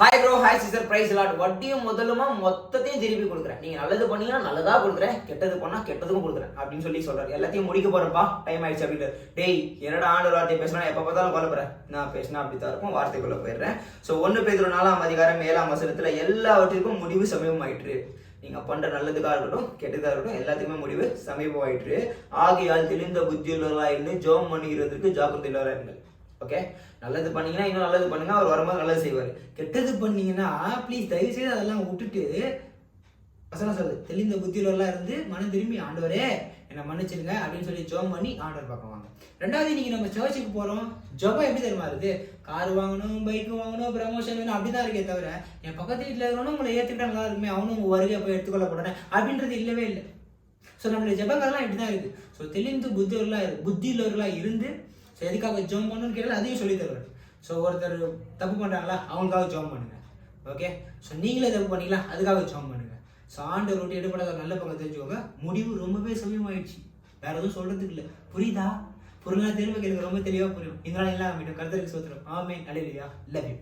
Hi bro hi sister price lot வட்டியும் முதலுமா மொத்தத்தையும் திருப்பி கொடுக்குறேன். நீங்க நல்லது பண்ணீங்கன்னா நல்லதா கொடுக்குறேன் கெட்டது பண்ணா கெட்டதும் கொடுக்குறேன் அப்படின்னு சொல்லி சொல்றாரு. எல்லாத்தையும் முடிக்க போறப்பா டைம் ஆயிடுச்சு அப்படின்னு டேய் என்னடா ஆண்டு வார்த்தையை பேசினா எப்ப பார்த்தாலும் குழப்பறேன் நான் பேசினா அப்படித்தான் இருக்கும். வார்த்தைக்குள்ள போயிடுறேன். ஸோ ஒன்று பேர் நாலாம் அதிகாரம் ஏழாம் வசனத்துல எல்லாவற்றிற்கும் முடிவு சமயம் ஆயிற்று. நீங்க பண்ற நல்லதுக்காக இருக்கட்டும் கெட்டதாக இருக்கட்டும் எல்லாத்துக்குமே முடிவு சமீபம் ஆயிற்று. ஆகையால் தெளிந்த புத்தியுள்ளவர்களாக இருந்து ஜோம் பண்ணுகிறதுக்கு ஜாக்கிரதையுள்ளவரா இருங்கள். ஓகே நல்லது பண்ணீங்கன்னா இன்னும் நல்லது பண்ணுங்க அவர் வரும்போது நல்லது செய்வார். கெட்டது பண்ணீங்கன்னா ப்ளீஸ் தயவு செய்து அதெல்லாம் விட்டுட்டு வசனம் சொல்லுது தெளிந்த புத்தியிலெல்லாம் இருந்து மனம் திரும்பி ஆண்டவரே என்னை மன்னிச்சிருங்க அப்படின்னு சொல்லி ஜோம் பண்ணி ஆண்டவர் பார்க்குவாங்க ரெண்டாவது இன்னைக்கு நம்ம சர்ச்சுக்கு போகிறோம் ஜபம் எப்படி தெரியுமா இருக்குது கார் வாங்கணும் பைக் வாங்கணும் ப்ரமோஷன் வேணும் அப்படிதான் இருக்கே தவிர என் பக்கத்து வீட்டில் இருக்கிறவனும் உங்களை ஏற்றுக்கிட்டா நல்லா இருக்குமே அவனும் உங்கள் வருகை போய் எடுத்துக்கொள்ள அப்படின்றது இல்லவே இல்லை. ஸோ நம்மளுடைய ஜபங்கள்லாம் இப்படி தான் இருக்குது ஸோ தெளிந்து புத்தியுள்ளா புத்தியுள்ளவர்களாக இருந்து ஸோ எதுக்காக ஜோம் பண்ணணும்னு கேட்டால் அதையும் சொல்லி தருவார். ஸோ ஒருத்தர் தப்பு பண்ணுறாங்களா அவங்களுக்காக ஜோம் பண்ணுங்க. ஓகே ஸோ நீங்களே தப்பு பண்ணிக்கலாம் அதுக்காக ஜோம் பண்ணுங்க. ஸோ ஆண்டவர் ரொட்டி எடுப்படாத நல்ல பக்கம் தெரிஞ்சுக்கோங்க. முடிவு ரொம்பவே சமயமாயிடுச்சு வேற எதுவும் சொல்றதுக்கு இல்லை. புரியுதா? பொருளாதார திரும்ப எனக்கு ரொம்ப தெளிவாக புரியும். இதனால எல்லாம் மீண்டும் கருத்தருக்கு சோத்திரம். ஆமே அலையிலையா லவ் யூ